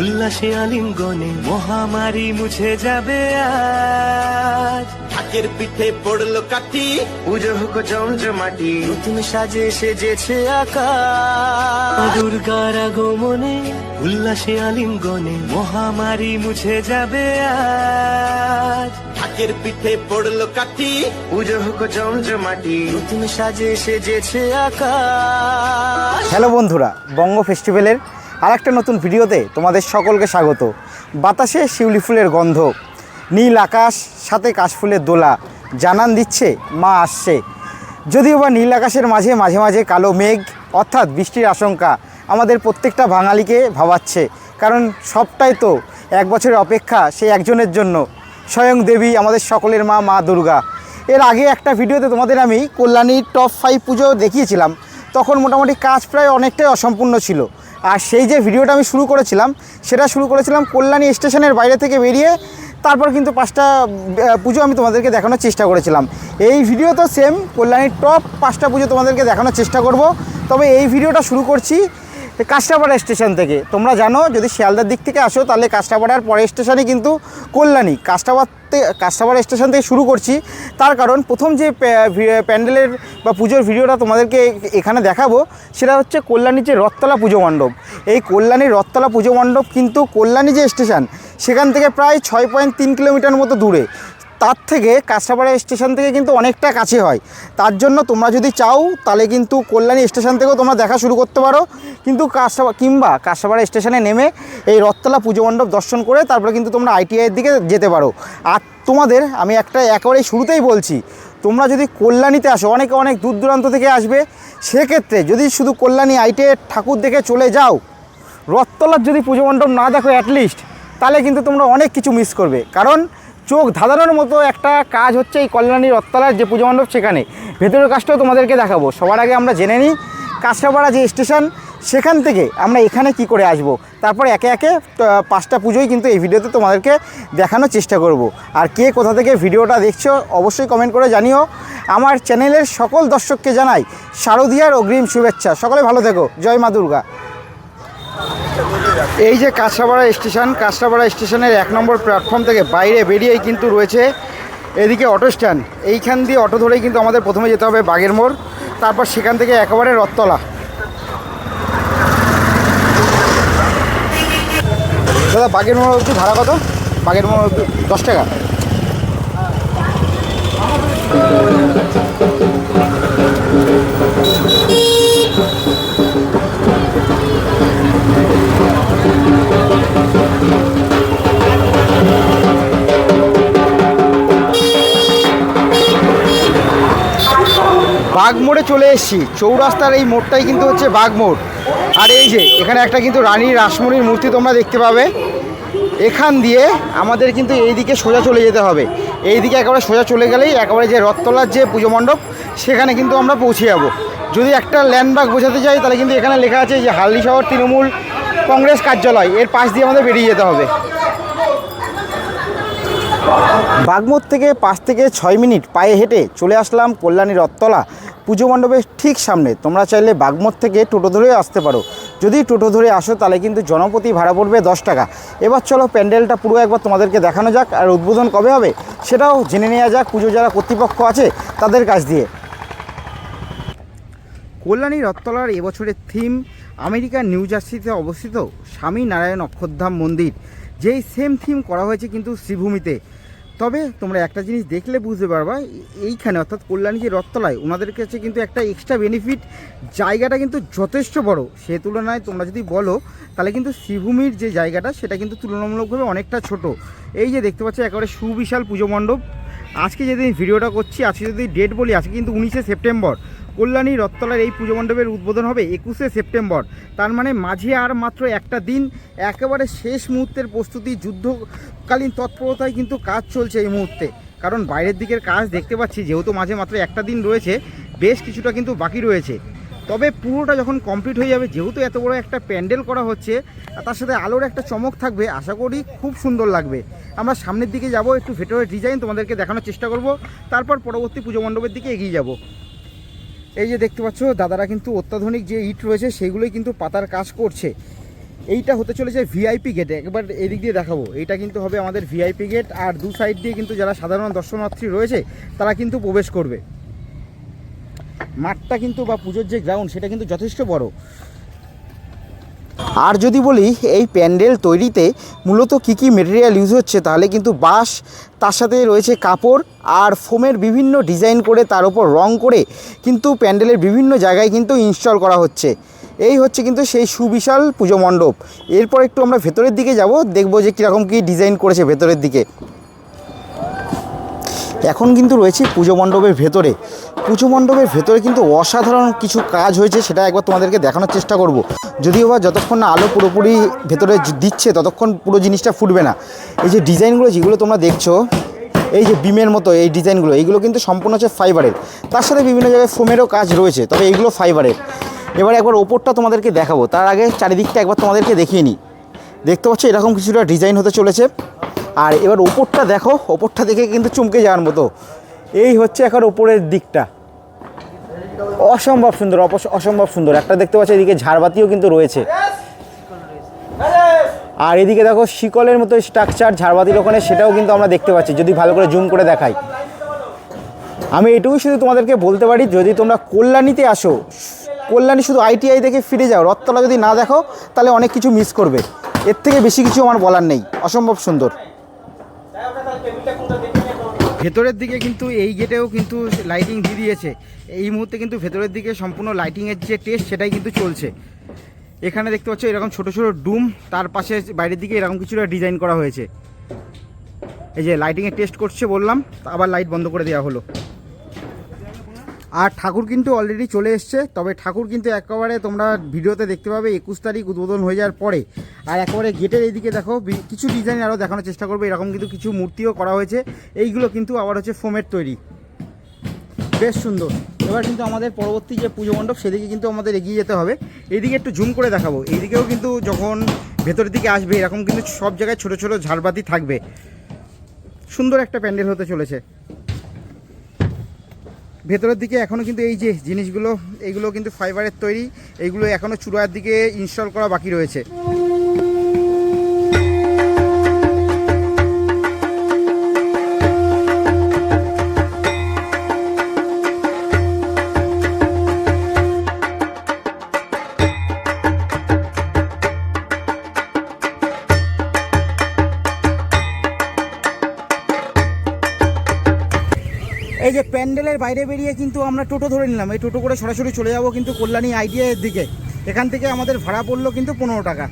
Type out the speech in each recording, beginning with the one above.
উল্লাসে আলিঙ্গনে মহামারী মুছে যাবে আজ। ঢাকের পিঠে পড়ল কাঠি। পুজো হোক জমজমাটি নতুন সাজে সেজেছে আকাশ। মা দুর্গার আগমনে উল্লাসে আলিঙ্গনে মহামারী মুছে যাবে আজ। ঢাকের পিঠে পড়ল কাঠি। পুজো হোক জমজমাটি নতুন সাজে সেজেছে আকাশ। হ্যালো বন্ধুরা বঙ্গ ফেস্টিভ্যালের আর একটা নতুন ভিডিওতে তোমাদের সকলকে স্বাগত। বাতাসে শিউলি ফুলের গন্ধ, নীল আকাশ, সাথে কাশফুলের দোলা, জানান দিচ্ছে মা আসছে। যদিও বা নীল আকাশের মাঝে মাঝে মাঝে কালো মেঘ, অর্থাৎ বৃষ্টির আশঙ্কা আমাদের প্রত্যেকটা বাঙালিকে ভাবাচ্ছে। কারণ সবটাই তো এক বছরের অপেক্ষা সেই একজনের জন্য। স্বয়ং দেবী আমাদের সকলের মা মা দুর্গা। এর আগে একটা ভিডিওতে তোমাদের আমি কল্যাণীর টপ ফাইভ পুজো দেখিয়েছিলাম। তখন মোটামুটি কাজ প্রায় অনেকটাই অসম্পূর্ণ ছিল। আর সেই যে ভিডিওটা আমি শুরু করেছিলাম, সেটা শুরু করেছিলাম কল্যাণী স্টেশনের বাইরে থেকে বেরিয়ে, তারপর কিন্তু পাঁচটা পুজো আমি তোমাদেরকে দেখানোর চেষ্টা করেছিলাম। এই ভিডিও তো সেম কল্যাণীর টপ পাঁচটা পুজো তোমাদেরকে দেখানোর চেষ্টা করব। তবে এই ভিডিওটা শুরু করছি। কাঁচরাপাড়া স্টেশন থেকে। তোমরা জানো, যদি শিয়ালদার দিক থেকে আসো, তাহলে কাঁচরাপাড়ার পরের স্টেশনে কিন্তু কল্যাণী। কাঁচরাপাড় কাঁচরাপাড়া স্টেশন থেকে শুরু করছি। তার কারণ, প্রথম যে প্যান্ডেলের বা পুজোর ভিডিওটা তোমাদেরকে এখানে দেখাবো, সেটা হচ্ছে কল্যাণীর যে রথতলা পুজো মণ্ডপ। এই কল্যাণীর রথতলা পুজো মণ্ডপ কিন্তু কল্যাণী যে স্টেশন, সেখান থেকে প্রায় ছয় পয়েন্ট তিন কিলোমিটার মতো দূরে। তার থেকে কাঁচরাপাড়া স্টেশন থেকে কিন্তু অনেকটা কাছে হয়। তার জন্য তোমরা যদি চাও, তাহলে কিন্তু কল্যাণী স্টেশন থেকেও তোমরা দেখা শুরু করতে পারো। কিন্তু কাঁচরা, কিংবা কাঁচরাপাড়া স্টেশনে নেমে এই রথতলা পুজো মণ্ডপ দর্শন করে তারপরে কিন্তু তোমরা আইটিআইয়ের দিকে যেতে পারো। আর তোমাদের, আমি একটা একেবারেই শুরুতেই বলছি, তোমরা যদি কল্যাণীতে আসো, অনেকে অনেক দূর দূরান্ত থেকে আসবে, সেক্ষেত্রে যদি শুধু কল্যাণী আইটিআইয়ের ঠাকুর দেখে চলে যাও, রথতলার যদি পুজো মণ্ডপ না দেখো অ্যাটলিস্ট তাহলে কিন্তু তোমরা অনেক কিছু মিস করবে। কারণ চোখ ধাঁধানোর মতো একটা কাজ হচ্ছে এই কল্যাণী রথতলার যে পুজো মণ্ডপ সেখানে। ভেতরের কাজটাও তোমাদেরকে দেখাবো। সবার আগে আমরা জেনে নিই কাঁচরাপাড়া যে স্টেশন, সেখান থেকে আমরা এখানে কি করে আসব? তারপর একে একে পাঁচটা পুজোই কিন্তু এই ভিডিওতে তোমাদেরকে দেখানোর চেষ্টা করব। আর কে কোথা থেকে ভিডিওটা দেখছ, অবশ্যই কমেন্ট করে জানিও। আমার চ্যানেলের সকল দর্শককে জানাই শারদীয়ার অগ্রিম শুভেচ্ছা। সকলে ভালো থেকো। জয় মা দুর্গা। এই যে কাঁচরাপাড়া স্টেশন, কাঁচরাপাড়া স্টেশনের এক নম্বর প্ল্যাটফর্ম থেকে বাইরে বেরিয়েই কিন্তু রয়েছে এদিকে অটো স্ট্যান্ড এইখান দিয়ে অটো ধরেই কিন্তু আমাদের প্রথমে যেতে হবে বাগের মোড়, তারপর সেখান থেকে একেবারে রথতলা। দাদা বাগের মোড় অবধি ভাড়া কত? বাগের মোড় অবধি দশ টাকা। বাঘ মোড়ে চলে এসেছি। চৌরাস্তার এই মোড়টাই কিন্তু হচ্ছে বাঘ মোড় আর এই যে, এখানে একটা কিন্তু রানীর রাসমণির মূর্তি তোমরা দেখতে পাবে। এখান দিয়ে আমাদের কিন্তু এই দিকে সোজা চলে যেতে হবে। এই দিকে একেবারে সোজা চলে গেলেই একেবারে যে রথতলার যে পুজো মণ্ডপ, সেখানে কিন্তু আমরা পৌঁছে যাব। যদি একটা ল্যান্ডমার্ক বোঝাতে চাই তাহলে কিন্তু এখানে লেখা আছে যে হালদি শহর তৃণমূল কংগ্রেস কার্যালয়। এর পাশ দিয়ে আমাদের বেরিয়ে যেতে হবে। বাগমোড় থেকে পাঁচ থেকে ছয় মিনিট পায়ে হেঁটে চলে আসলাম কল্যাণী রথতলা। পুজো মণ্ডপের ঠিক সামনে। তোমরা চাইলে বাগমোড় থেকে টোটো ধরে আসতে পারো। যদি টোটো ধরে আসো, তাহলে কিন্তু জনপ্রতি ভাড়া পড়বে দশ টাকা। এবার চলো প্যান্ডেলটা পুরো একবার তোমাদেরকে দেখানো যাক আর উদ্বোধন কবে হবে সেটাও জেনে নেওয়া যাক। পুজো যারা কর্তৃপক্ষ আছে, তাদের কাছ দিয়ে। কল্যাণী রথতলার এবছরের থিম আমেরিকার নিউ জার্সিতে অবস্থিত স্বামী নারায়ণ অক্ষরধাম মন্দির। যেই সেম থিম করা হয়েছে কিন্তু শ্রীভূমিতে। তবে তোমরা একটা জিনিস দেখলে বুঝতে পারবা, এইখানে অর্থাৎ কল্যাণী যে রথতলায় ওনাদের কাছে কিন্তু একটা এক্সট্রা বেনিফিট জায়গাটা কিন্তু যথেষ্ট বড়। সে তুলনায় তোমরা যদি বলো, তাহলে কিন্তু শ্রীভূমির যে জায়গাটা, সেটা কিন্তু তুলনামূলকভাবে অনেকটা ছোট। এই যে দেখতে পাচ্ছ, একেবারে সুবিশাল পুজো মণ্ডপ। আজকে যেদিন ভিডিওটা করছি, আজকে যদি ডেট বলি, আজকে কিন্তু উনিশে সেপ্টেম্বর। কল্যাণী রথতলার এই পুজো মণ্ডপের উদ্বোধন হবে একুশে সেপ্টেম্বর। তার মানে মাঝে আর মাত্র একটা দিন, একেবারে শেষ মুহূর্তের প্রস্তুতি, যুদ্ধ যুদ্ধকালীন তৎপরতায় কিন্তু কাজ চলছে এই মুহূর্তে। কারণ বাইরের দিকের কাজ দেখতে পাচ্ছি, যেহেতু মাঝে মাত্র একটা দিন রয়েছে, বেশ কিছুটা কিন্তু বাকি রয়েছে। তবে পুরোটা যখন কমপ্লিট হয়ে যাবে, যেহেতু এত বড় একটা প্যান্ডেল করা হচ্ছে, আর তার সাথে আলোর একটা চমক থাকবে, আশা করি খুব সুন্দর লাগবে। আমরা সামনের দিকে যাব, একটু ভেতরের ডিজাইন তোমাদেরকে দেখানোর চেষ্টা করব, তারপর পরবর্তী পুজো মণ্ডপের দিকে এগিয়ে যাব। এই যে দেখতে পাচ্ছ, দাদারা কিন্তু অত্যাধুনিক যে ইট রয়েছে, সেগুলোই কিন্তু পাতার কাজ করছে। এইটা হতে চলেছে ভিআইপি গেট একবার এদিক দিয়ে দেখাবো। এইটা কিন্তু হবে আমাদের ভিআইপি গেট আর দু সাইড দিয়ে কিন্তু যারা সাধারণ দর্শনার্থী রয়েছে, তারা কিন্তু প্রবেশ করবে। মাঠটা কিন্তু বা পুজোর যে গ্রাউন্ড সেটা কিন্তু যথেষ্ট বড়। আর যদি বলি, এই প্যান্ডেল তৈরিতে মূলত কী কী মেটেরিয়াল ইউজ হচ্ছে, তাহলে কিন্তু বাঁশ, তার সাথে রয়েছে কাপড়, আর ফোমের বিভিন্ন ডিজাইন করে তার উপর রং করে কিন্তু প্যান্ডেলের বিভিন্ন জায়গায় কিন্তু ইনস্টল করা হচ্ছে। এই হচ্ছে কিন্তু সেই সুবিশাল পুজো মণ্ডপ। এরপর একটু আমরা ভেতরের দিকে যাব, দেখব যে কীরকম কী ডিজাইন করেছে ভেতরের দিকে। এখন কিন্তু রয়েছে পুজো মণ্ডপের ভেতরে। পুজো মণ্ডপের ভেতরে কিন্তু অসাধারণ কিছু কাজ হয়েছে, সেটা একবার তোমাদেরকে দেখানোর চেষ্টা করব। যদিও বা যতক্ষণ না আলো পুরোপুরি ভেতরে দিচ্ছে, ততক্ষণ পুরো জিনিসটা ফুটবে না। এই যে ডিজাইনগুলো যেগুলো তোমরা দেখছ, এই যে বিমের মতো এই ডিজাইনগুলো, এইগুলো কিন্তু সম্পূর্ণ হচ্ছে ফাইবারের তার সাথে বিভিন্ন জায়গায় ফোমেরও কাজ রয়েছে, তবে এইগুলো ফাইবারের এবার একবার ওপরটা তোমাদেরকে দেখাবো। তার আগে চারিদিকটা একবার তোমাদেরকে দেখিয়ে নিই। দেখতে পাচ্ছ এরকম কিছুটা ডিজাইন হতে চলেছে। আর এবার ওপরটা দেখো, ওপরটা দেখে কিন্তু চমকে যাওয়ার মতো। এই হচ্ছে এখন ওপরের দিকটা। অসম্ভব সুন্দর অসম্ভব সুন্দর। একটা দেখতে পাচ্ছ, এদিকে ঝাড়বাতিও কিন্তু রয়েছে। আর এদিকে দেখো, শিকলের মতো স্ট্রাকচার ঝাড়বাতির ওখানে সেটাও কিন্তু আমরা দেখতে পাচ্ছি। যদি ভালো করে জুম করে দেখাই। আমি এটুকুই শুধু তোমাদেরকে বলতে পারি, যদি তোমরা কল্যাণীতে আসো, কল্যাণী শুধু আইটিআই দেখে ফিরে যাও, রথতলা যদি না দেখো, তাহলে অনেক কিছু মিস করবে। এর থেকে বেশি কিছু আমার বলার নেই। অসম্ভব সুন্দর। ভেতরের দিকে কিন্তু এই গেটেও কিন্তু লাইটিং দিয়ে দিয়েছে। এই মুহূর্তে কিন্তু ভেতরের দিকে সম্পূর্ণ লাইটিংয়ের যে টেস্ট সেটাই কিন্তু চলছে। এখানে দেখতে পাচ্ছ এরকম ছোট ছোট ডুম, তার পাশে বাইরের দিকে এরকম কিছুটা ডিজাইন করা হয়েছে। এই যে লাইটিংয়ের টেস্ট করছে বললাম আবার লাইট বন্ধ করে দেওয়া হলো। আর ঠাকুর কিন্তু অলরেডি চলে এসছে, তবে ঠাকুর কিন্তু একেবারে তোমরা ভিডিওতে দেখতে পাবে, একুশ তারিখ উদ্বোধন হয়ে যাওয়ার পরে। আর একেবারে গেটের এইদিকে দেখো কিছু ডিজাইন আরও দেখানোর চেষ্টা করবে, এরকম কিন্তু কিছু মূর্তিও করা হয়েছে। এইগুলো কিন্তু আবার হচ্ছে ফোমের তৈরি। বেশ সুন্দর। এবার কিন্তু আমাদের পরবর্তী যে পুজো মণ্ডপ, সেদিকে কিন্তু আমাদের এগিয়ে যেতে হবে। এইদিকে একটু জুম করে দেখাবো। এইদিকেও কিন্তু যখন ভেতরের দিকে আসবে, এরকম কিন্তু সব জায়গায় ছোট ছোট ঝাড়বাতি থাকবে। সুন্দর একটা প্যান্ডেল হতে চলেছে। ভেতরের দিকে এখনও কিন্তু এই যে জিনিসগুলো এইগুলো কিন্তু ফাইবারের তৈরি এইগুলো এখনও চূড়ার দিকে ইনস্টল করা বাকি রয়েছে। প্যান্ডেলের বাইরে বেরিয়ে কিন্তু আমরা টোটো ধরে নিলাম। এই টোটো করে সরাসরি চলে যাব কিন্তু কল্যাণী আইডিয়ার দিকে। এখান থেকে আমাদের ভাড়া পড়ল কিন্তু পনেরো টাকা।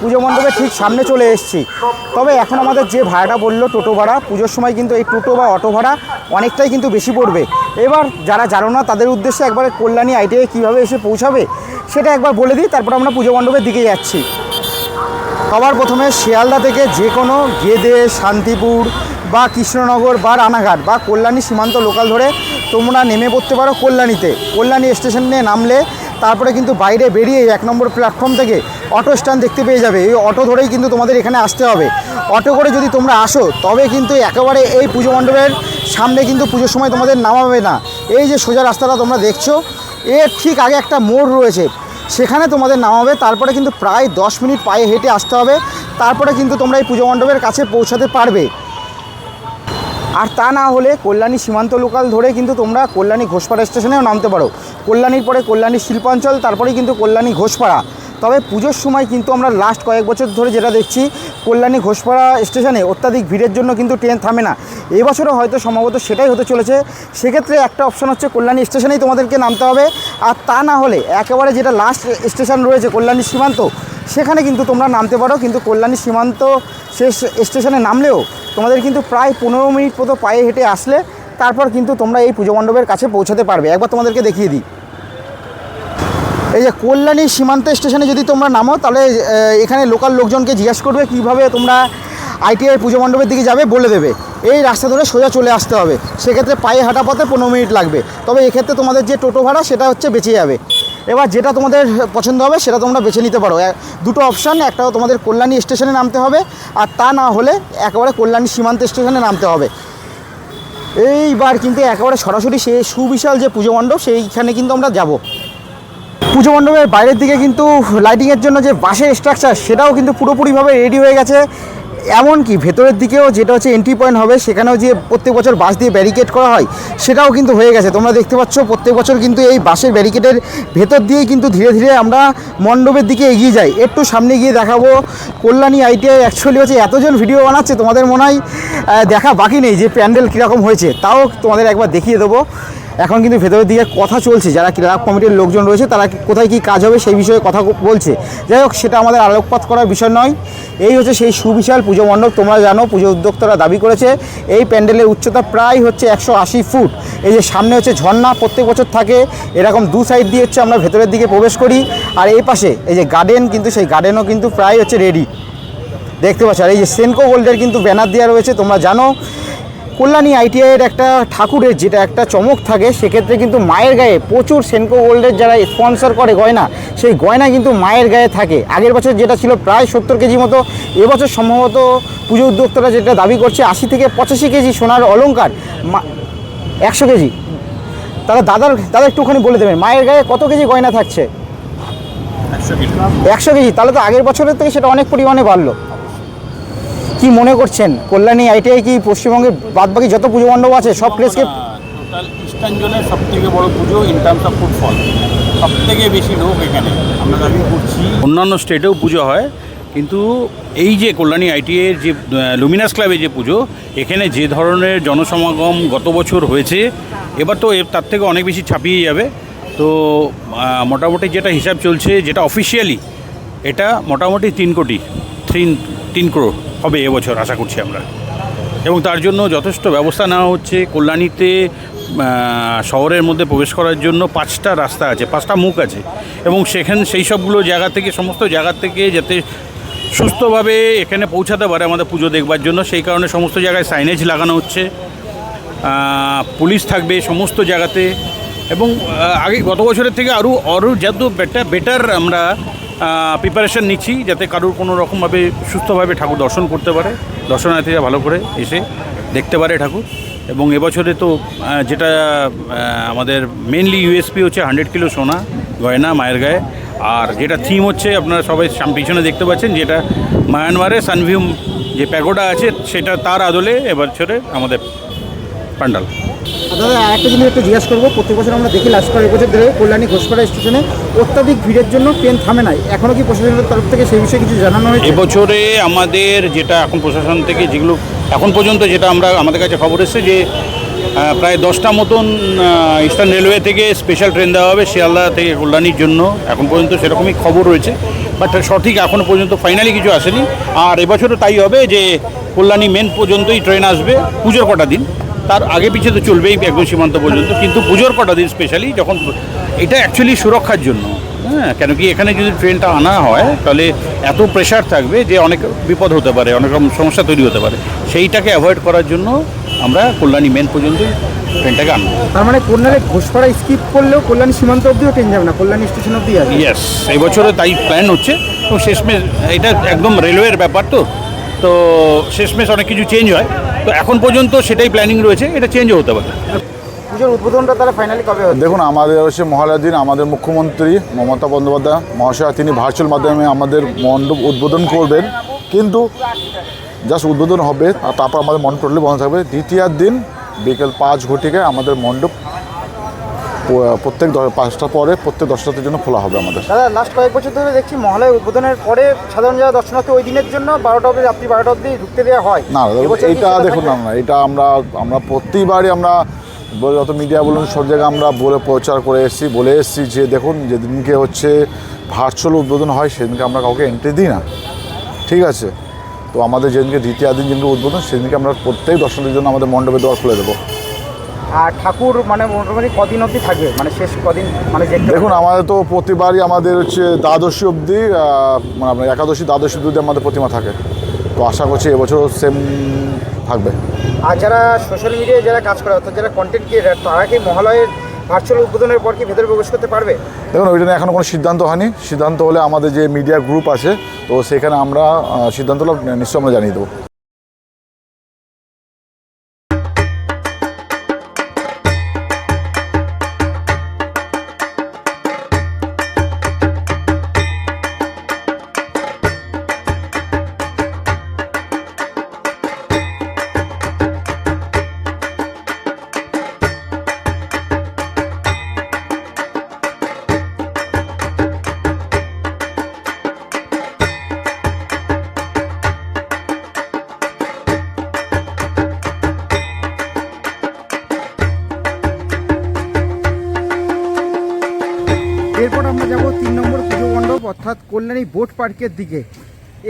পুজো মণ্ডপের ঠিক সামনে চলে এসেছি। তবে এখন আমাদের যে ভাড়াটা বলল টোটো ভাড়া, পুজোর সময় কিন্তু এই টোটো বা অটো ভাড়া অনেকটাই কিন্তু বেশি পড়বে। এবার যারা জানো না, তাদের উদ্দেশ্যে একবারে কল্যাণী আইটিআই কীভাবে এসে পৌঁছাবে, সেটা একবার বলে দিই, তারপর আমরা পুজো মণ্ডপের দিকে যাচ্ছি। সবার প্রথমে শিয়ালদা থেকে যে কোনো গেদে, শান্তিপুর বা কৃষ্ণনগর বা রানাঘাট বা কল্যাণী সীমান্ত লোকাল ধরে তোমরা নেমে পড়তে পারো কল্যাণীতে। কল্যাণী স্টেশনে নামলে তারপরে কিন্তু বাইরে বেরিয়ে এক নম্বর প্ল্যাটফর্ম থেকে অটো স্ট্যান্ড দেখতে পেয়ে যাবে। এই অটো ধরেই কিন্তু তোমাদের এখানে আসতে হবে। অটো করে যদি তোমরা আসো, তবে কিন্তু একেবারে এই পুজো মণ্ডপের সামনে কিন্তু পুজোর সময় তোমাদের নামাবে না। এই যে সোজা রাস্তাটা তোমরা দেখছ, এর ঠিক আগে একটা মোড় রয়েছে। সেখানে তোমাদের নামাবে, তারপরে কিন্তু প্রায় দশ মিনিট পায়ে হেঁটে আসতে হবে। তারপরে কিন্তু তোমরা এই পুজো মণ্ডপের কাছে পৌঁছাতে পারবে। আর তা না হলে কল্যাণী সীমান্ত লোকাল ধরে কিন্তু তোমরা কল্যাণী ঘোষপাড়া স্টেশনেও নামতে পারো। কল্যাণীর পরে কল্যাণী শিল্পাঞ্চল, তারপরেই কিন্তু কল্যাণী ঘোষপাড়া। তবে পুজোর সময় কিন্তু আমরা লাস্ট কয়েক বছর ধরে যেটা দেখছি, কল্যাণী ঘোষপাড়া স্টেশনে অত্যাধিক ভিড়ের জন্য কিন্তু ট্রেন থামে না। এবছরও হয়তো সম্ভবত সেটাই হতে চলেছে। সেক্ষেত্রে একটা অপশন হচ্ছে কল্যাণী স্টেশনেই তোমাদেরকে নামতে হবে। আর তা না হলে একেবারে যেটা লাস্ট স্টেশন রয়েছে কল্যাণী সীমান্ত, সেখানে কিন্তু তোমরা নামতে পারো। কিন্তু কল্যাণী সীমান্ত শেষ স্টেশনে নামলেও তোমাদের কিন্তু প্রায় পনেরো মিনিট মতো পায়ে হেঁটে আসলে তারপর কিন্তু তোমরা এই পুজো মণ্ডপের কাছে পৌঁছাতে পারবে। একবার তোমাদেরকে দেখিয়ে দিই। এই যে কল্যাণী সীমান্ত স্টেশনে যদি তোমরা নামো, তাহলে এখানে লোকাল লোকজনকে জিজ্ঞেস করবে কীভাবে তোমরা আইটিআই পুজো মণ্ডপের দিকে যাবে বলে দেবে। এই রাস্তা ধরে সোজা চলে আসতে হবে। সেক্ষেত্রে পায়ে হাঁটা পথে পনেরো মিনিট লাগবে। তবে এক্ষেত্রে তোমাদের যে টোটো ভাড়া, সেটা হচ্ছে বেঁচে যাবে। এবার যেটা তোমাদের পছন্দ হবে সেটা তোমরা বেছে নিতে পারো। দুটো অপশান একটা তোমাদের কল্যাণী স্টেশনে নামতে হবে, আর তা না হলে একেবারে কল্যাণী সীমান্ত স্টেশনে নামতে হবে। এইবার কিন্তু একেবারে সরাসরি সে সুবিশাল যে পুজো মণ্ডপ, সেইখানে কিন্তু আমরা যাব। পুজো মণ্ডপের বাইরের দিকে কিন্তু লাইটিংয়ের জন্য যে বাঁশের স্ট্রাকচার সেটাও কিন্তু পুরোপুরিভাবে রেডি হয়ে গেছে। এমনকি ভেতরের দিকেও যেটা হচ্ছে এন্ট্রি পয়েন্ট হবে, সেখানেও যে প্রত্যেক বছর বাস দিয়ে ব্যারিকেড করা হয়, সেটাও কিন্তু হয়ে গেছে। তোমরা দেখতে পাচ্ছ, প্রত্যেক বছর কিন্তু এই বাঁশের ব্যারিকেডের ভেতর দিয়েই কিন্তু ধীরে ধীরে আমরা মণ্ডপের দিকে এগিয়ে যাই। একটু সামনে গিয়ে দেখাবো, কল্যাণী আইটিআই অ্যাকচুয়ালি হচ্ছে এতজন ভিডিও বানাচ্ছে, তোমাদের মনে হয় দেখা বাকি নেই যে প্যান্ডেল কীরকম হয়েছে। তাও তোমাদের একবার দেখিয়ে দেবো। এখন কিন্তু ভেতরের দিকে কথা চলছে, যারা ক্লাব কমিটির লোকজন রয়েছে, তারা কোথায় কি কাজ হবে সেই বিষয়ে কথা বলছে। যাই হোক, সেটা আমাদের আলোকপাত করার বিষয় নয়। এই হচ্ছে সেই সুবিশাল পুজো মণ্ডপ, তোমরা জানো, পুজো উদ্যোক্তারা দাবি করেছে, এই প্যান্ডেলের উচ্চতা প্রায় হচ্ছে একশো আশি ফুট। এই যে সামনে হচ্ছে ঝর্ণা, প্রত্যেক বছর থাকে, এরকম দু সাইড দিয়ে হচ্ছে আমরা ভেতরের দিকে প্রবেশ করি। আর এই পাশে এই যে গার্ডেন কিন্তু, সেই গার্ডেনও কিন্তু প্রায় হচ্ছে রেডি দেখতে পাচ্ছ, আর এই যে সেনকো গোল্ডের কিন্তু ব্যানার দেওয়া রয়েছে, তোমরা জানো। কল্যাণী আইটিআইয়ের একটা ঠাকুরের যেটা একটা চমক থাকে সেক্ষেত্রে কিন্তু মায়ের গায়ে প্রচুর সেনকো গোল্ডের যারা স্পন্সর করে গয়না সেই গয়না কিন্তু মায়ের গায়ে থাকে। আগের বছর যেটা ছিল প্রায় সত্তর কেজি মতো এবছর সম্ভবত পুজো উদ্যোক্তারা যেটা দাবি করছে আশি থেকে পঁচাশি কেজি সোনার অলংকার একশো কেজি। তাহলে দাদার দাদা একটুখানি বলে দেবেন মায়ের গায়ে কত কেজি গয়না থাকছে? একশো কেজি তাহলে তো আগের বছরের থেকে সেটা অনেক পরিমাণে বাড়লো। কি মনে করছেন? কল্যাণী আইটিআই কি পশ্চিমবঙ্গের বাদবাকি যত পুজো মণ্ডপ আছে সব প্লেসকে টোটাল ইস্টার্ন জোনের সব থেকে বড় পুজো ইন টার্মস অফ ফুটফল সব থেকে বেশি লোক এখানে। আমরা দাবি করছি অন্যান্য স্টেটেও পুজো হয় কিন্তু এই যে কল্যাণী আইটিএর যে লুমিনাস ক্লাবে যে পুজো এখানে যে ধরনের জনসমাগম গত বছর হয়েছে এবার তো তার থেকে অনেক বেশি ছাপিয়ে যাবে। তো মোটামুটি যেটা হিসাব চলছে যেটা অফিসিয়ালি এটা মোটামুটি তিন কোটি তিন তিন ক্রোড় হবে এবছর আশা করছি আমরা। এবং তার জন্য যথেষ্ট ব্যবস্থা নেওয়া হচ্ছে। কল্যাণীতে শহরের মধ্যে প্রবেশ করার জন্য পাঁচটা রাস্তা আছে, পাঁচটা মুখ আছে। এবং সেখানে, সেই সবগুলো জায়গা থেকে, সমস্ত জায়গা থেকে যাতে সুস্থভাবে এখানে পৌঁছাতে পারে আমাদের পুজো দেখবার জন্য, সেই কারণে সমস্ত জায়গায় সাইনেজ লাগানো হচ্ছে। পুলিশ থাকবে সমস্ত জায়গাতে। এবং আগে গত বছরের থেকে আরও আরও যত বেটার বেটার আমরা প্রিপারেশন নিচ্ছি যাতে কারোর কোনো রকমভাবে সুস্থভাবে ঠাকুর দর্শন করতে পারে, দর্শনার্থীরা ভালো করে এসে দেখতে পারে ঠাকুর। এবং এবছরে তো যেটা আমাদের মেনলি ইউএসপি হচ্ছে হান্ড্রেড কিলো সোনা, গয়না, মায়ের গায়ে। আর যেটা থিম হচ্ছে, আপনারা সবাই পিছনে দেখতে পাচ্ছেন যেটা মায়ানমারে সানভিউম যে প্যাগোডা আছে, সেটা তার আদলে এবছরে আমাদের প্যান্ডাল। দাদা একটা জিনিস একটু জিজ্ঞাসা করব। প্রত্যেক বছর আমরা দেখি লাস্ট কয়েক বছর ধরে কল্যাণী ঘোষপাড়া স্টেশনে অত্যাধিক ভিড়ের জন্য ট্রেন থামে নাই। এখনও কি প্রশাসনের তরফ থেকে সেই বিষয়ে কিছু জানানো হয়েছে? এবছরে আমাদের যেটা এখন প্রশাসন থেকে যেগুলো এখন পর্যন্ত যেটা আমরা আমাদের কাছে খবর এসেছে যে প্রায় দশটা মতন ইস্টার্ন রেলওয়ে থেকে স্পেশাল ট্রেন দেওয়া হবে শিয়ালদা থেকে কল্যাণীর জন্য। এখন পর্যন্ত সেরকমই খবর রয়েছে বাট সঠিক এখনও পর্যন্ত ফাইনালি কিছু আসেনি। আর এবছরও তাই হবে যে কল্যাণী মেন পর্যন্তই ট্রেন আসবে পুজোর কটা দিন। তার আগে পিছিয়ে তো চলবেই একদম সীমান্ত পর্যন্ত কিন্তু পুজোর কটা দিন স্পেশালি যখন এটা অ্যাকচুয়ালি সুরক্ষার জন্য। হ্যাঁ কেন কি এখানে যদি ট্রেনটা আনা হয় তাহলে এত প্রেশার থাকবে যে অনেক বিপদ হতে পারে অনেক রকম সমস্যা তৈরি হতে পারে। সেইটাকে অ্যাভয়েড করার জন্য আমরা কল্যাণী মেন পর্যন্ত ট্রেনটাকে আনব। তার মানে কল্যাণে ঘোষপাড়া স্কিপ করলেও কল্যাণী সীমান্ত অবধিও ট্রেন যাবে না কল্যাণী স্টেশন অবধি আসবে ইয়েস এই বছরে তাই প্ল্যান হচ্ছে। তো শেষমেশ এটা একদম রেলওয়ের ব্যাপার তো। তো শেষমেশ অনেক কিছু চেঞ্জ হয়। তো এখন পর্যন্ত সেটাই প্ল্যানিং রয়েছে এটা চেঞ্জও হতে পারে। পুজোর উদ্বোধনটা তাহলে ফাইনালি কবে হবে দেখুন আমাদের হচ্ছে মহালয়ার দিন আমাদের মুখ্যমন্ত্রী মমতা বন্দ্যোপাধ্যায় মহাশয় তিনি ভার্চুয়াল মাধ্যমে আমাদের মণ্ডপ উদ্বোধন করবেন। কিন্তু জাস্ট উদ্বোধন হবে আর তারপর আমাদের মণ্ডপ টোটালি বন্ধ থাকবে। দ্বিতীয়ার দিন বিকেল পাঁচ ঘটিকায় আমাদের মণ্ডপ প্রত্যেক পাঁচটা পরে প্রত্যেক দশটার জন্য খোলা হবে আমাদের। দাদা লাস্ট কয়েক বছর ধরে দেখছি মহালয় উদ্বোধনের পরে সাধারণ যারা দর্শনার্থী ওই দিনের জন্য বারোটা অবধি রাত্রি বারোটা অবধি ঢুকতে দেওয়া হয়। না কি দেখুন না না এটা আমরা আমরা প্রতিবারই আমরা যত মিডিয়া বলুন সব জায়গায় আমরা বলে প্রচার করে এসেছি বলে এসেছি যে দেখুন যেদিনকে হচ্ছে ভার্চুয়াল উদ্বোধন হয় সেদিনকে আমরা কাউকে এন্ট্রি দিই না। ঠিক আছে? তো আমাদের যেদিনকে দ্বিতীয় দিন যেদিনকে উদ্বোধন সেদিনকে আমরা প্রত্যেক দর্শকদের জন্য আমাদের মণ্ডপের দোয়ার খুলে দেবো। আর ঠাকুর মানে মোটামুটি কদিন অবধি থাকবে? মানে শেষ কদিন মানে যে দেখুন আমাদের তো প্রতিবারই আমাদের হচ্ছে দ্বাদশী অবধি মানে আপনার একাদশী দ্বাদশী অবধি আমাদের প্রতিমা থাকে। তো আশা করছি এবছরও সেম থাকবে। আর যারা সোশ্যাল মিডিয়ায় যারা কাজ করে অর্থাৎ যারা কন্টেন্ট ক্রিয়েটার তারা কি মহালয়ের ভার্চুয়াল উদ্বোধনের পর কি ভেতরে প্রবেশ করতে পারবে? দেখুন ওইটা নিয়ে এখনও কোনো সিদ্ধান্ত হয়নি। সিদ্ধান্ত হলে আমাদের যে মিডিয়া গ্রুপ আছে তো সেখানে আমরা সিদ্ধান্তটা নিশ্চয়ই আমরা জানিয়ে দেবো। বোট পার্কের দিকে।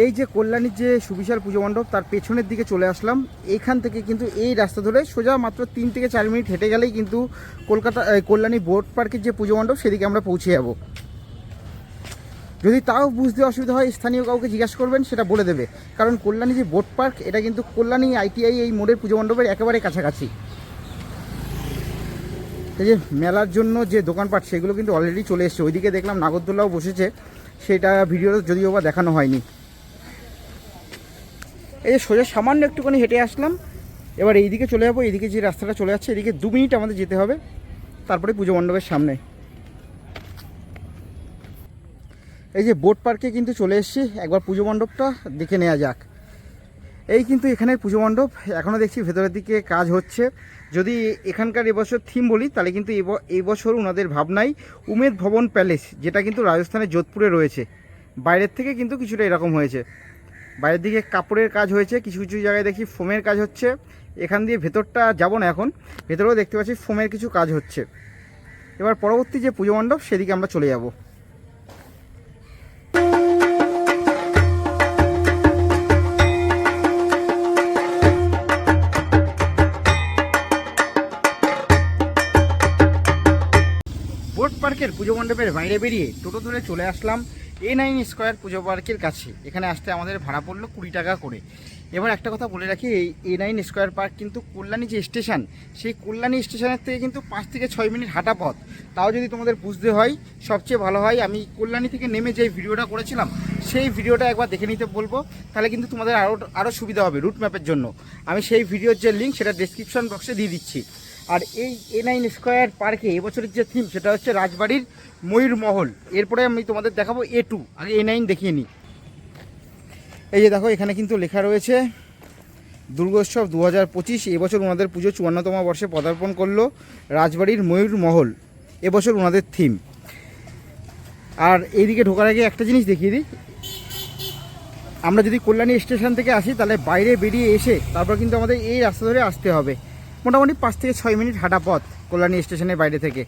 এই যে কল্যাণীর যে সুবিশাল পুজো মণ্ডপ, তার পেছনের দিকে চলে আসলাম। এখান থেকে কিন্তু এই রাস্তা ধরে সোজা মাত্র তিন থেকে চার মিনিট হেঁটে গেলেই কিন্তু কলকাতা কল্যাণী বোট পার্কের যে পুজো মণ্ডপ, সেদিকে আমরা পৌঁছে যাব। যদি তাও বুঝতে অসুবিধা হয়, স্থানীয় কাউকে জিজ্ঞাসা করবেন, সেটা বলে দেবে। কারণ কল্যাণী যে বোট পার্ক, এটা কিন্তু কল্যাণী আইটিআই এই মোড়ের পুজো মণ্ডপের একেবারে কাছাকাছি। এই যে মেলার জন্য যে দোকানপাট, সেগুলো কিন্তু অলরেডি চলে এসছে। ওইদিকে দেখলাম নাগরদোলাও বসেছে। সেটা ভিডিও যদিও বা দেখানো হয়নি। এই যে সোজা সামান্য একটুখানি হেঁটে আসলাম, এবার এইদিকে চলে যাব, এইদিকে যে রাস্তাটা চলে যাচ্ছে, এদিকে দু মিনিট আমাদের যেতে হবে, তারপরে পুজো মণ্ডপের সামনে। এই যে বোট পার্কে কিন্তু চলে এসছি, একবার পুজো মণ্ডপটা দেখে নেওয়া যাক। এই কিন্তু এখানের পুজো মণ্ডপ। এখনও দেখছি ভেতরের দিকে কাজ হচ্ছে। যদি এখানকার এবছর থিম বলি, তাহলে কিন্তু এই বছর ওনাদের ভাবনাই উমেদ ভবন প্যালেস, যেটা কিন্তু রাজস্থানের যোধপুরে রয়েছে। বাইরের থেকে কিন্তু কিছুটা এরকম হয়েছে। বাইরের দিকে কাপড়ের কাজ হয়েছে, কিছু কিছু জায়গায় দেখি ফোমের কাজ হচ্ছে। এখান দিয়ে ভেতরটা যাব না এখন, ভেতরেও দেখতে পাচ্ছি ফোমের কিছু কাজ হচ্ছে। এবার পরবর্তী যে পুজো মণ্ডপ, সেদিকে আমরা চলে যাব। পার্কের পুজো মণ্ডপের বাইরে বেরিয়ে টোটো ধরে চলে আসলাম এ নাইন স্কোয়ার পুজো পার্কের কাছে। এখানে আসতে আমাদের ভাড়া পড়ল কুড়ি টাকা করে। এবার একটা কথা বলে রাখি, এই এ নাইন স্কোয়ার পার্ক কিন্তু কল্যাণী যে স্টেশন সেই কল্যাণী স্টেশনের থেকে কিন্তু পাঁচ থেকে ছয় মিনিট হাঁটা পথ। তাও যদি তোমাদের বুঝতে হয়, সবচেয়ে ভালো হয়, আমি কল্যাণী থেকে নেমে যে ভিডিওটা করেছিলাম, সেই ভিডিওটা একবার দেখে নিতে বলব। তাহলে কিন্তু তোমাদের আরও আরও সুবিধা হবে রুট ম্যাপের জন্য। আমি সেই ভিডিওর যে লিঙ্ক সেটা ডেসক্রিপশন বক্সে দিয়ে দিচ্ছি। আর এই এ নাইন স্কোয়ার পার্কে এবছরের যে থিম সেটা হচ্ছে রাজবাড়ির ময়ূর মহল। এরপরে আমি তোমাদের দেখাবো এ টু আগে এ নাইন দেখিয়ে নিই। এই যে দেখো, এখানে কিন্তু লেখা রয়েছে, দুর্গোৎসব দু হাজার পঁচিশ, এবছর ওনাদের পুজো চুয়ান্নতম বর্ষে পদার্পণ করল রাজবাড়ির ময়ূর মহল। এবছর ওনাদের থিম আর এইদিকে ঢোকার আগে একটা জিনিস দেখিয়ে দিই। আমরা যদি কল্যাণী স্টেশন থেকে আসি, তাহলে বাইরে বেরিয়ে এসে তারপর কিন্তু আমাদের এই রাস্তা ধরে আসতে হবে। মোটামুটি পাঁচ থেকে ছয় মিনিট হাঁটা পথ কল্যাণী স্টেশনের বাইরে থেকে।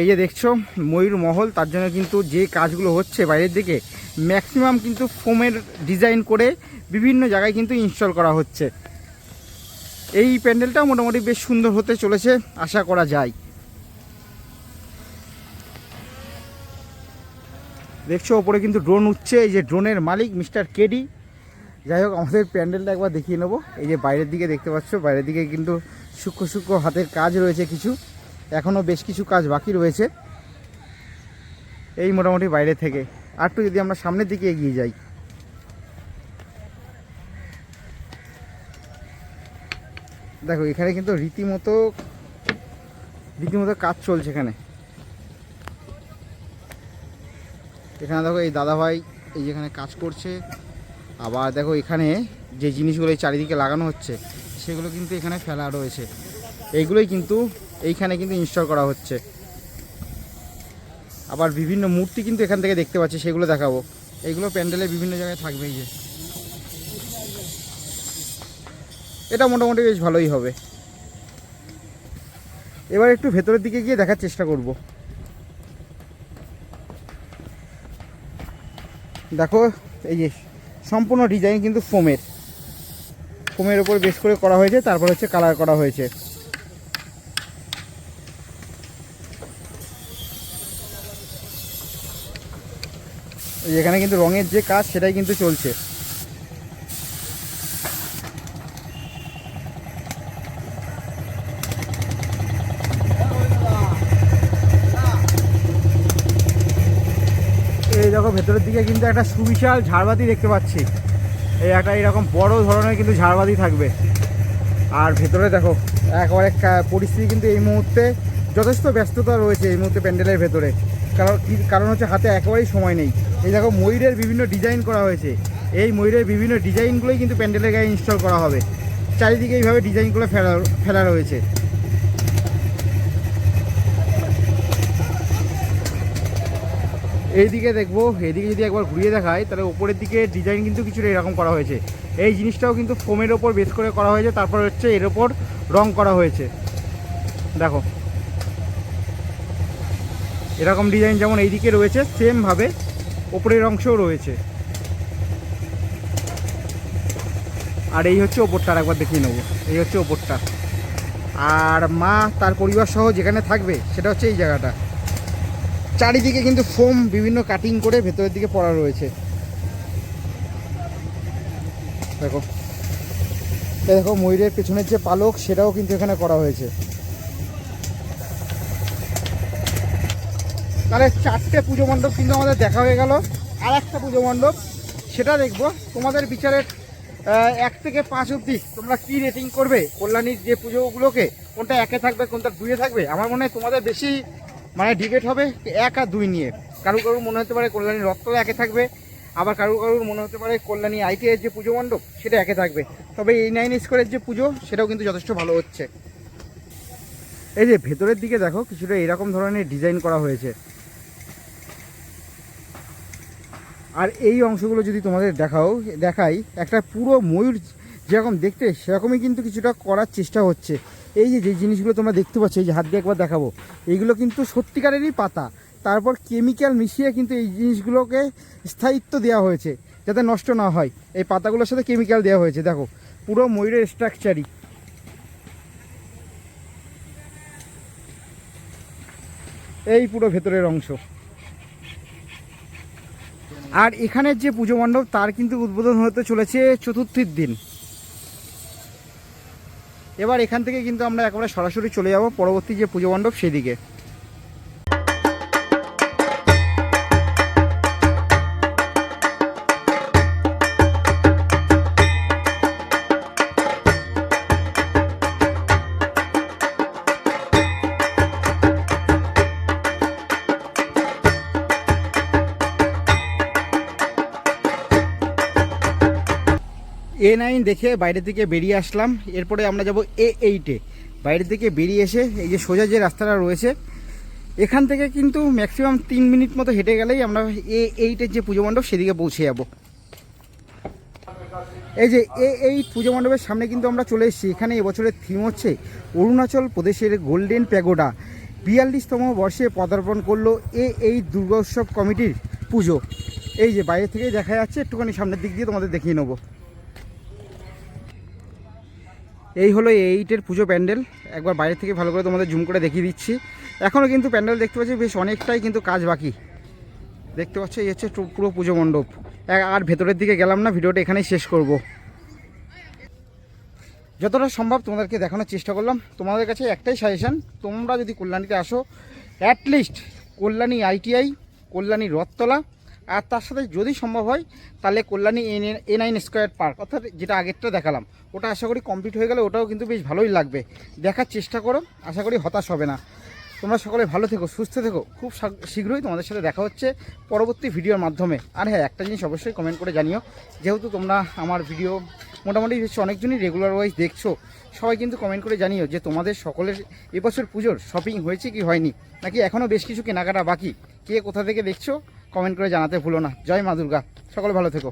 এই যে দেখছ, ময়ূর মহল, তার জন্য কিন্তু যে কাজগুলো হচ্ছে বাইরের দিকে ম্যাক্সিমাম কিন্তু ফোমের ডিজাইন করে বিভিন্ন জায়গায় কিন্তু ইনস্টল করা হচ্ছে। এই প্যান্ডেলটাও মোটামুটি বেশ সুন্দর হতে চলেছে, আশা করা যায়। দেখছ, ওপরে কিন্তু ড্রোন উঠছে, এই যে ড্রোনের মালিক মিস্টার কেডি। যাই হোক, আমাদের প্যান্ডেলটা একবার দেখিয়ে নেব। এই যে বাইরের দিকে দেখতে পাচ্ছ, বাইরের দিকে কিন্তু সূক্ষ্ম সূক্ষ্ম হাতের কাজ রয়েছে কিছু। এখনও বেশ কিছু কাজ বাকি রয়েছে। এই মোটামুটি বাইরে থেকে। আর একটু যদি আমরা সামনের দিকে এগিয়ে যাই। দেখো, এখানে কিন্তু রীতিমতো রীতিমতো কাজ চলছে এখানে। এখানে দেখো, এই দাদাভাই এই যেখানে কাজ করছে, আবার দেখো এখানে যে জিনিসগুলো এই চারিদিকে লাগানো হচ্ছে সেগুলো কিন্তু এখানে ফেলা রয়েছে। এইগুলোই কিন্তু এইখানে কিন্তু ইনস্টল করা হচ্ছে। আবার বিভিন্ন মূর্তি কিন্তু এখান থেকে দেখতে পাচ্ছি, সেগুলো দেখাবো। এইগুলো প্যান্ডেলে বিভিন্ন জায়গায় থাকবে যে। এটা মোটামুটি বেশ ভালোই হবে। এবার একটু ভেতরের দিকে গিয়ে দেখার চেষ্টা করব। দেখো, এই যে সম্পূর্ণ ডিজাইন কিন্তু ফোমের। ফোমের ওপর বেশ করে করা হয়েছে, তারপর হচ্ছে কালার করা হয়েছে। এখানে কিন্তু রঙের যে কাজ, সেটাই কিন্তু চলছে। এই দেখো, ভেতরের দিকে কিন্তু একটা সুবিশাল ঝাড়বাতি দেখতে পাচ্ছি। এই একটা এরকম বড় ধরনের কিন্তু ঝাড়বাতি থাকবে। আর ভেতরে দেখো, একেবারে পরিস্থিতি কিন্তু এই মুহূর্তে যথেষ্ট ব্যস্ততা রয়েছে এই মুহূর্তে প্যান্ডেলের ভেতরে। কারণ কারণ হচ্ছে হাতে একেবারেই সময় নেই। এই দেখো, ময়ূরের বিভিন্ন ডিজাইন করা হয়েছে। এই ময়ূরের বিভিন্ন ডিজাইনগুলোই কিন্তু প্যান্ডেলের গায়ে ইনস্টল করা হবে। চারিদিকে এইভাবে ডিজাইনগুলো ফেলা ফেলা রয়েছে। এইদিকে দেখব এদিকে যদি একবার ঘুরিয়ে দেখায় তাহলে ওপরের দিকে ডিজাইন কিন্তু কিছুটা এরকম করা হয়েছে। এই জিনিসটাও কিন্তু ফোমের ওপর বেস করে করা হয়েছে, তারপর হচ্ছে এর ওপর রং করা হয়েছে। দেখো। এরকম ডিজাইন যেমন এইদিকে রয়েছে সেমভাবে ওপরের অংশও রয়েছে। আর এই হচ্ছে ওপরটা আর একবার দেখিয়ে নেব। এই হচ্ছে ওপরটা। আর মা, তার পরিবার সহ যেখানে থাকবে, সেটা হচ্ছে এই জায়গাটা। চারিদিকে কিন্তু ফোম বিভিন্ন কাটিং করে ভেতরের দিকে পড়া রয়েছে। দেখো। দেখো ময়ূরের পেছনের যে পালক, সেটাও কিন্তু এখানে করা হয়েছে। তাহলে চারটে পুজো মণ্ডপ কিন্তু আমাদের দেখা হয়ে গেল। আর একটা পুজো মণ্ডপ, সেটা দেখব। তোমাদের বিচারের এক থেকে পাঁচ অবধি তোমরা কি রেটিং করবে? কল্যাণীর যে পুজোগুলোকে, কোনটা একে থাকবে, কোনটা দুইয়ে থাকবে? আমার মনে হয় তোমাদের বেশি মানে ডিবেট হবে এক আর দুই নিয়ে। কারু কারুর মনে হতে পারে কল্যাণী রথতলা একে থাকবে, আবার কারুর কারুর মনে হতে পারে কল্যাণী আইটিআই যে পুজো মণ্ডপ, সেটা একে থাকবে। তবে এই নাইন স্কোয়ারের যে পুজো, সেটাও কিন্তু যথেষ্ট ভালো হচ্ছে। এই যে ভেতরের দিকে দেখো, কিছুটা এরকম ধরনের ডিজাইন করা হয়েছে। আর এই অংশগুলো যদি তোমাদের দেখাও, দেখাই, একটা পুরো ময়ূর যেরকম দেখতে, সেরকমই কিন্তু কিছুটা করার চেষ্টা হচ্ছে। এই যে যে জিনিসগুলো তোমরা দেখতে পাচ্ছ, এই যে হাত দিয়ে একবার দেখাবো, এইগুলো কিন্তু সত্যিকারেরই পাতা। তারপর কেমিক্যাল মিশিয়ে কিন্তু এই জিনিসগুলোকে স্থায়িত্ব দেওয়া হয়েছে, যাতে নষ্ট না হয়। এই পাতাগুলোর সাথে কেমিক্যাল দেওয়া হয়েছে, দেখো, পুরো ময়ূরের স্ট্রাকচারই এই পুরো ভেতরের অংশ। আর এখানের যে পুজো মণ্ডপ, তার কিন্তু উদ্বোধন হতে চলেছে চতুর্থীর দিন। এবার এখান থেকে কিন্তু আমরা একেবারে সরাসরি চলে যাব পরবর্তী যে পুজো মণ্ডপ সেদিকে। এ নাইন দেখে বাইরের দিকে বেরিয়ে আসলাম। এরপরে আমরা যাব এ। এইটে বাইরের থেকে বেরিয়ে এসে এই যে সোজা যে রাস্তাটা রয়েছে, এখান থেকে কিন্তু ম্যাক্সিমাম তিন মিনিট মতো হেঁটে গেলেই আমরা এ এইটের যে পুজো মণ্ডপ সেদিকে পৌঁছে যাব। এই যে এ এইট পুজো মণ্ডপের সামনে কিন্তু আমরা চলে এসেছি। এখানে এবছরের থিম হচ্ছে অরুণাচল প্রদেশের গোল্ডেন প্যাগোডা। বিয়াল্লিশতম বর্ষে পদার্পণ করল এ এইট দুর্গা উৎসব কমিটির পুজো। এই যে বাইরে থেকে দেখা যাচ্ছে, একটুখানি সামনের দিক দিয়ে তোমাদের দেখিয়ে নেব। এই হলো এইটের পুজো প্যান্ডেল। একবার বাইরে থেকে ভালো করে তোমাদের জুম করে দেখিয়ে দিচ্ছি। এখনও কিন্তু প্যান্ডেল দেখতে পাচ্ছি, বেশ অনেকটাই কিন্তু কাজ বাকি। দেখতে পাচ্ছ, এই হচ্ছে পুরো পুজো মণ্ডপ। আর ভেতরের দিকে গেলাম না, ভিডিওটা এখানেই শেষ করব। যতটা সম্ভব তোমাদেরকে দেখানোর চেষ্টা করলাম। তোমাদের কাছে একটাই সাজেশান তোমরা যদি কল্যাণীতে আসো at least Kalyani ITI Kalyani Rathtala আর তার সাথে যদি সম্ভব হয়, তাহলে Kalyani N A nine square park অর্থাৎ যেটা আগেরটা দেখালাম, ওটা আশা করি কমপ্লিট হয়ে গেলে ওটাও কিন্তু বেশ ভালোই লাগবে। দেখার চেষ্টা করো, আশা করি হতাশ হবে না। তোমরা সকলে ভালো থেকো, সুস্থ থেকো। খুব শীঘ্রই তোমাদের সাথে দেখা হচ্ছে পরবর্তী ভিডিওর মাধ্যমে। আর হ্যাঁ একটা জিনিস অবশ্যই কমেন্ট করে জানিও, যেহেতু তোমরা আমার ভিডিও মোটামুটি বেশ অনেকজনই রেগুলার ওয়াইজ দেখছ, সবাই কিন্তু কমেন্ট করে জানিও যে তোমাদের সকলের এবছর পুজোর শপিং হয়েছে কি হয়নি? নাকি এখনও বেশ কিছু কেনাকাটা বাকি? কে কোথা থেকে দেখছ? কমেন্ট করে জানাতে ভুলো না। জয় মা দুর্গা। সকলে ভালো থেকো।